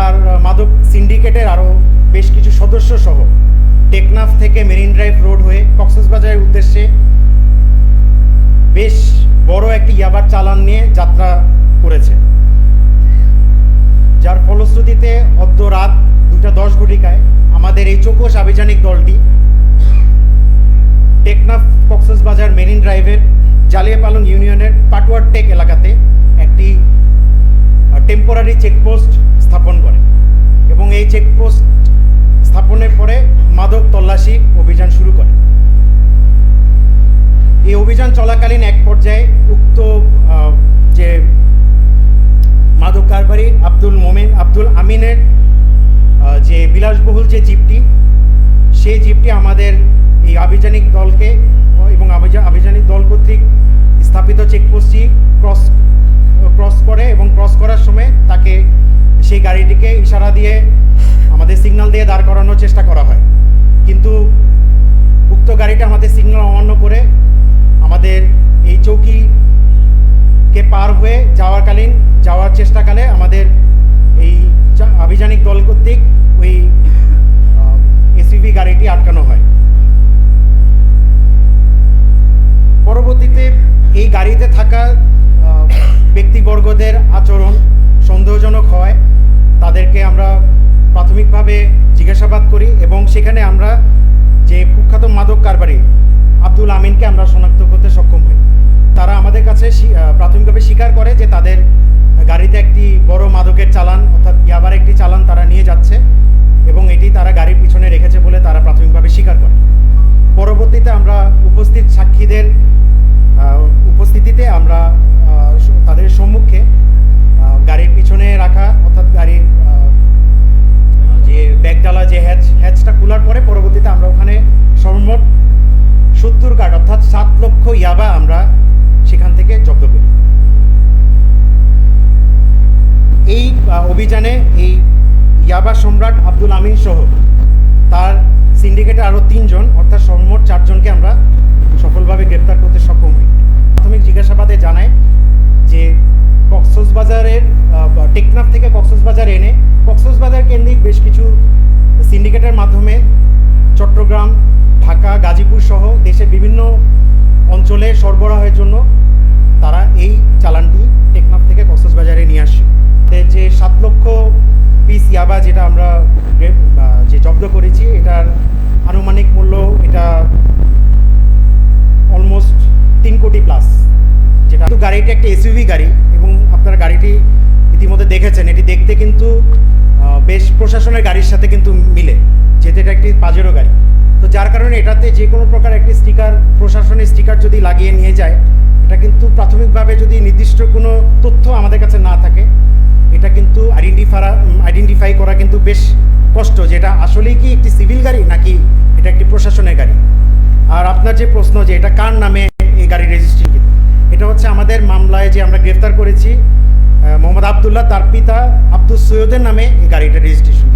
তার মাদক সিন্ডিকেটের আরও বেশ কিছু সদস্য সহ টেকনাফ থেকে মেরিন ড্রাইভ রোড হয়ে কক্সবাজারের উদ্দেশ্যে বেশ বড় একটি ইয়াবার চালান নিয়ে যাত্রা করেছে। যার ফলশ্রুতিতে অদ্য রাত দুটা দশ ঘটিকায় আমাদের এই চৌকস আভিযানিক দলটি টেকনাফ কক্সবাজার মেরিন ড্রাইভের জালিয়াপালং ইউনিয়নের পাটুয়ার টেক এলাকাতে একটি টেম্পোরারি চেকপোস্ট স্থাপন করে। এবং এই চেকপোস্ট স্থাপনের পরে মাদক তল্লাশি অভিযান শুরু করে। এই অভিযান চলাকালীন এক পর্যায়ে উক্ত যে মাদক কারবারি আব্দুল মোমেন, আব্দুল আমিনের যে বিলাসবহুল যে জিপটি, সেই জিপটি আমাদের এই আভিযানিক দলকে এবং আভিযানিক দল কর্তৃক স্থাপিত চেকপোস্টটি ক্রস গাড়িটিকে ইশারা দিয়ে, আমাদের সিগন্যাল দিয়ে দাঁড় করানোর চেষ্টা করা হয়। কিন্তু উক্ত গাড়িটা আমাদের সিগন্যাল অমান্য করে আমাদের এই চৌকিকে পার হয়ে যাওয়াকালীন, যাওয়ার চেষ্টাকালে আমাদের এই আভিযানিক দল কর্তৃক ওই এসইভি গাড়িটি আটকানো হয়। পরবর্তীতে এই গাড়িতে থাকা ব্যক্তিবর্গদের আচরণ সন্দেহজনক হয়। তাদেরকে আমরা প্রাথমিকভাবে জিজ্ঞাসাবাদ করি এবং সেখানে আমরা যে কুখ্যাত মাদক কারবারি আব্দুল আমিনকে আমরা শনাক্ত করতে সক্ষম হই। তারা আমাদের কাছে প্রাথমিকভাবে স্বীকার করে যে তাদের গাড়িতে একটি বড় মাদকের ইয়াবা আমরা সেখান থেকে জব্দ করি। এই অভিযানে এই ইয়াবা সম্রাট আব্দুল আমিন সহ তার সিন্ডিকেটে আরও তিনজন, অর্থাৎ সর্বমোট চারজনকে আমরা সফলভাবে গ্রেপ্তার করতে সক্ষম হই। প্রাথমিক জিজ্ঞাসাবাদে জানায় যে কক্সবাজারের টেকনাফ থেকে কক্সবাজার এনে কক্সবাজার কেন্দ্রিক বেশ কিছু সিন্ডিকেটের মাধ্যমে চট্টগ্রাম, ঢাকা, গাজীপুর সহ দেশের বিভিন্ন অঞ্চলে সরবরাহের জন্য তারা এই চালানটি টেকনাফ থেকে কক্সবাজারে নিয়ে আসে। যে সাত লক্ষ পিস ইয়াবা যেটা আমরা যে জব্দ করেছি, এটার আনুমানিক মূল্য এটা অলমোস্ট তিন কোটি প্লাস যেটা গাড়িটি একটা এসইউভি গাড়ি এবং আপনারা গাড়িটি ইতিমধ্যে দেখেছেন। এটি দেখতে কিন্তু বেশ প্রশাসনের গাড়ির সাথে কিন্তু মিলে। যেহেতু এটা একটি পাজেরও গাড়ি। তো যার কারণে এটাতে যে কোনো প্রকার একটি স্টিকার, প্রশাসনের স্টিকার যদি লাগিয়ে নিয়ে যায়, এটা কিন্তু প্রাথমিকভাবে যদি নির্দিষ্ট কোনো তথ্য আমাদের কাছে না থাকে, এটা কিন্তু আইডেন্টিফারা আইডেন্টিফাই করা কিন্তু বেশ কষ্ট যে এটা আসলেই কি একটি সিভিল গাড়ি নাকি এটা একটি প্রশাসনের গাড়ি? আর আপনার যে প্রশ্ন যে এটা কার নামে এই গাড়ি রেজিস্ট্রেশন এটা হচ্ছে আমাদের মামলায় যে আমরা গ্রেফতার করেছি মোহাম্মদ আবদুল্লাহ, তার পিতা আব্দুল সৈয়দের নামে এই গাড়িটা রেজিস্ট্রেশন